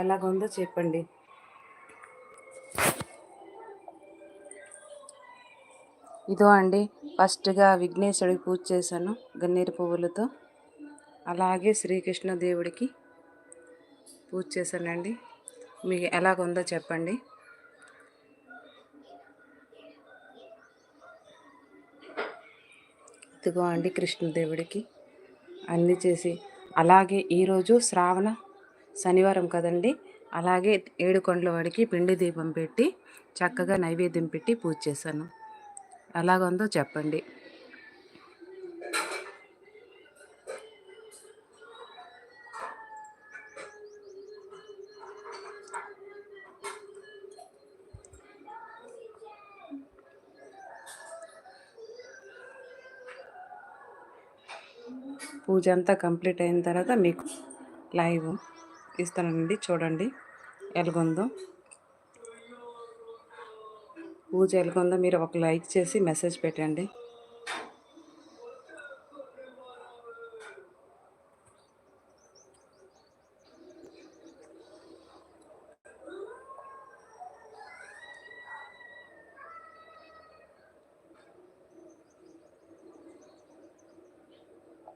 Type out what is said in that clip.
ఎలాగుందో చెప్పండి. ఇదో అండి ఫస్ట్గా విఘ్నేశ్వరుడికి పూజ చేశాను గన్నేరు పువ్వులతో. అలాగే శ్రీకృష్ణ దేవుడికి పూజ చేశానండి. మీకు ఎలాగుందో చెప్పండి. ఇదిగో అండి కృష్ణదేవుడికి అన్నీ చేసి అలాగే ఈరోజు శ్రావణ శనివారం కదండి. అలాగే ఏడుకొండల వాడికి పిండి దీపం పెట్టి చక్కగా నైవేద్యం పెట్టి పూజ చేశాను. ఎలాగుందో చెప్పండి. పూజ అంతా కంప్లీట్ అయిన తర్వాత మీకు లైవ్ ఇస్తానండి. చూడండి. ఎలాగుందో. పూజ ఎలాగుందో మీరు ఒక లైక్ చేసి మెసేజ్ పెట్టండి.